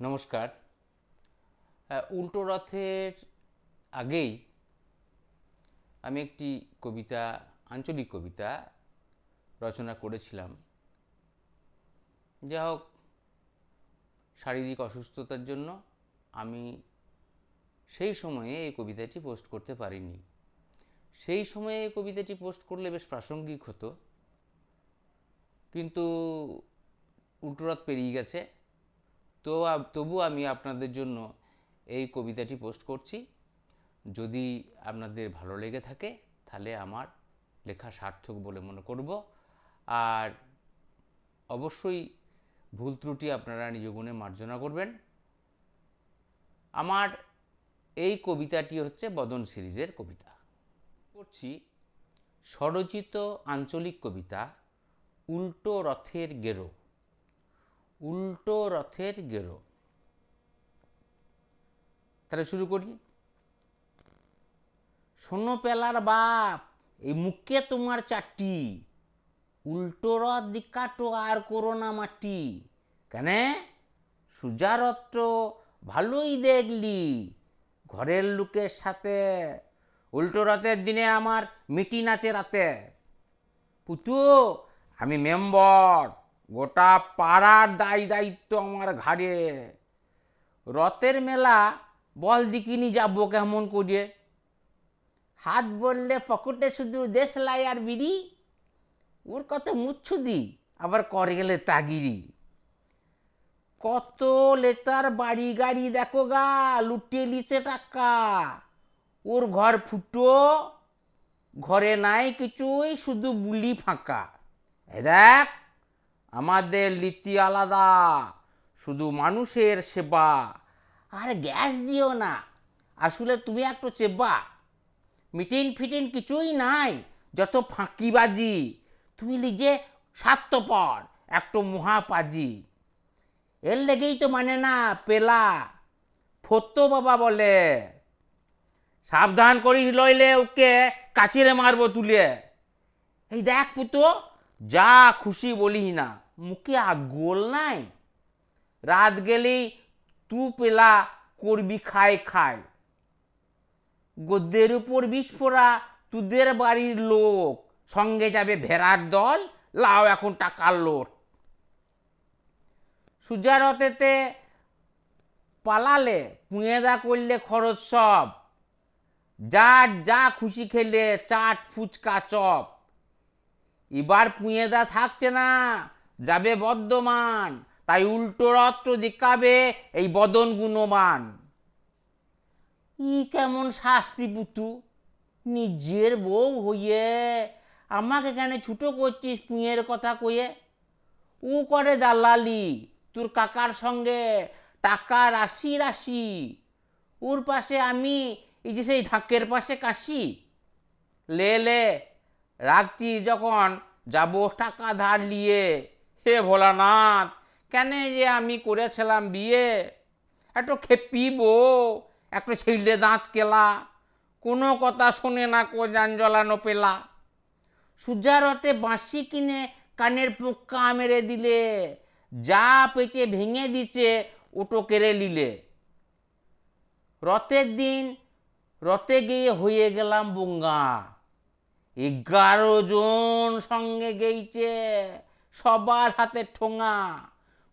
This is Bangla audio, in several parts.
নমস্কার। উল্টো রথের আগেই আমি একটি কবিতা, আঞ্চলিক কবিতা রচনা করেছিলাম। যা হোক, শারীরিক অসুস্থতার জন্য আমি সেই সময়ে এই কবিতাটি পোস্ট করতে পারিনি। সেই সময়ে এই কবিতাটি পোস্ট করলে বেশ প্রাসঙ্গিক হতো, কিন্তু উল্টোরথ পেরিয়ে গেছে। তো তবু আমি আপনাদের জন্য এই কবিতাটি পোস্ট করছি। যদি আপনাদের ভালো লেগে থাকে, তাহলে আমার লেখা সার্থক বলে মনে করব। আর অবশ্যই ভুল ত্রুটি আপনারা নিজ গুণে মার্জনা করবেন। আমার এই কবিতাটি হচ্ছে বদন সিরিজের কবিতা। করছি, স্বরচিত আঞ্চলিক কবিতা, উল্টো রথের গেরো। উল্টো রথের গেরো। তাহলে শুরু করি। শোনো পেলার বাপ, এই মুখে তোমার চারটি উল্টো রথ দিকাটো আর করো না মাটি। কেন? সুজারথ তো ভালোই দেখলি। ঘরের লোকের সাথে। উল্টো রথের দিনে আমার মিটিং আছে রাতে। পুতু আমি মেম্বর। গোটা পাড়ার দায় দায়িত্ব আমার ঘাড়ে। রথের মেলা বল দিকিনি যাব কেমন করে। হাত বললে পকেটে শুধু দেশলাই আর বিড়ি, ওর কত মুচ্ছু দি আবার করে গেলে তাগিরি। কত লেতার বাড়ি গাড়ি দেখো গা লুটিয়ে লিছে টাকা ওর ঘর ফুটো, ঘরে নাই কিছুই, শুধু বুলি ফাঁকা। এ দেখ আমাদের লীতি আলাদা, শুধু মানুষের সেবা। আর গ্যাস দিও না, আসলে তুমি একটু চেবা মিটিন ফিটিন কিছুই নাই, যত ফাঁকিবাজি, তুমি লিজে স্বার্থপর, একটু মহাপাজি এর লেগেই তো মানে না, পেলা, ফত্তো বাবা বলে। সাবধান করিস লইলে, ওকে কাচিরে মারবো তুলে। এই দেখ পুতো যা খুশি বলি না। মুখে আগোল নাই। রাত গেলেই তু পেলা করবি খায় খায়। গদ্যের উপর বিস্ফোরা তুদের বাড়ির লোক। সঙ্গে যাবে ভেড়ার দল, লাও এখন টাকার লোট। সুজারতেতে পালালে, পুঁয়েদা করলে খরচ সব। যার যা খুশি খেলে চাট ফুচকা চপ। এবার পুঁয়েদা থাকছে না। যাবে বর্ধমান তাই উল্টো রত্র দেখাবে এই বদন গুণমান। ই কেমন শাস্তি পুতু, নিজের বউ হইয়ে আমাকে কেন ছুটো করছিস পুঁয়ের কথা কয়ে উ করে দালালি, তোর কাকার সঙ্গে টাকা রাশি রাশি, ওর পাশে আমি এই যে সেই ঢাকের পাশে কাশি। লে লে, রাখছি যখন যাব টাকা ধার নিয়ে। হে ভোলানাথ, কেন যে আমি করেছিলাম বিয়ে? একটু খেপি বউ একটু ছেলে দাঁত কেলা, কোনো কথা শোনে না কো জ্বলানো পেলা। সুজারতে বাঁশি কিনে কানের পোক্কা মেরে দিলে, যা পেঁচে ভেঙে দিচ্ছে ওটো কেড়ে নিলে। রথের দিন রথে গিয়ে হয়ে গেলাম বঙ্গা। এগারো জন সঙ্গে গেইছে সবার হাতে ঠোঙা।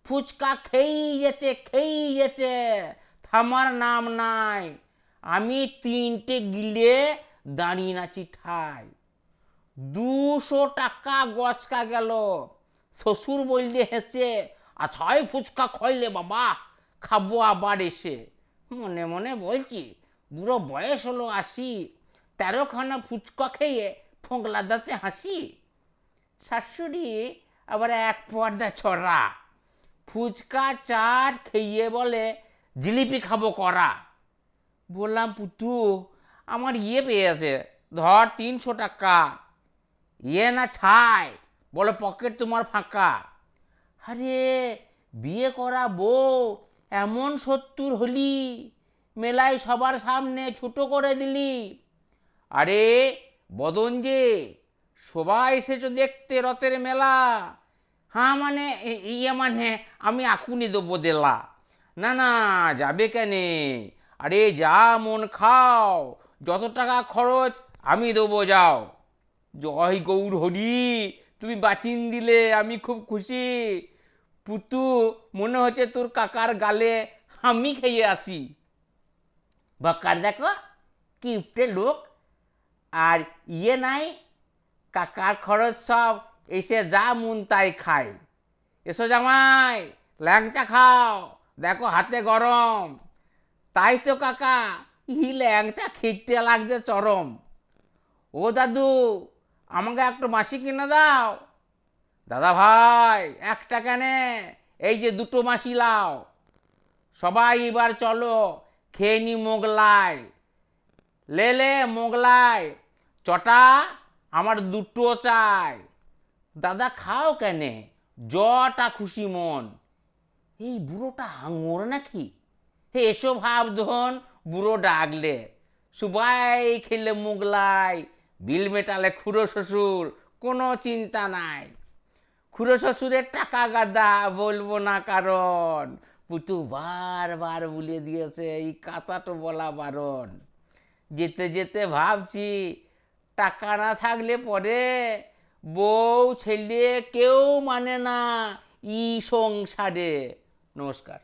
ফুচকা খেয়েই যেতে খেয়েই যেতে থামার নাম নাই। আমি তিনটে গিলে দাঁড়িয়ে নাচি ঠাই দুশো টাকা গচকা গেল। শ্বশুর বললে, হেসে আছাই ফুচকা খইলে বাবা, খাব আবার এসে। মনে মনে বলছি, বুড়ো বয়স হলো, আসি। তেরোখানা ফুচকা খেয়ে ফোঁকলা দাঁতে হাসি? শাশুড়ি আবার এক পর্দা ছড়া। ফুচকা, চাট খেয়ে বলে, জিলিপি খাব করা বললাম, পুতু, আমার ইয়ে পেয়েছে, ধর তিনশো টাকা। ইয়ে না ছাই, বলে, পকেট তোমার ফাঁকা। আরে, বিয়ে করা বউ, এমন সত্তর হলি, মেলায় সবার সামনে ছোট করে দিলি। আরে, বদন যে সবাই এসেছ দেখতে রথের মেলা। হ্যাঁ মানে ইয়ে মানে আমি এখনই দেবো দেলা না না যাবে কেনে আরে যা মন খাও যত টাকা খরচ আমি দেবো যাও জয় গৌর হরি তুমি বাচিন দিলে আমি খুব খুশি পুতু মনে হচ্ছে তোর কাকার গালে আমি খেয়ে আসি বকার দেখো কি উপটে লোক আর ইয়ে নাই কাকার খরচ সব এসে যা মন তাই খায়। এসো জামাই ল্যাংচা খাও, দেখো হাতে গরম। তাই তো কাকা, ই ল্যাংচা খেতে লাগছে চরম। ও দাদু, আমাকে একটু মাসি কিনে দাও। দাদা ভাই, একটা কেনে, এই যে দুটো মাসি লাও। সবাই এবার চলো, খেয়ে নি মোগলাই। লেলে মোগলাই, চটা আমার দুটো চাই। দাদা খাও কেনে? জটা খুশি মন। এই বুড়োটা হাঙর নাকি? হে, এসো ভাব ধন বুড়ো ডাকলে। সবাই খেলে মুগলাই বিল মেটালে খুড়ো শ্বশুর, কোনো চিন্তা নাই। খুড়ো শ্বশুরের টাকা গাদা, বলব না কারণ। পুতু বারবার বলে দিয়েছে, এই কাতাটো বলা বারণ। যেতে যেতে ভাবছি, টাকা না থাকলে পরে বউ ছেলে কেউ মানে না ই সংসারে। নমস্কার।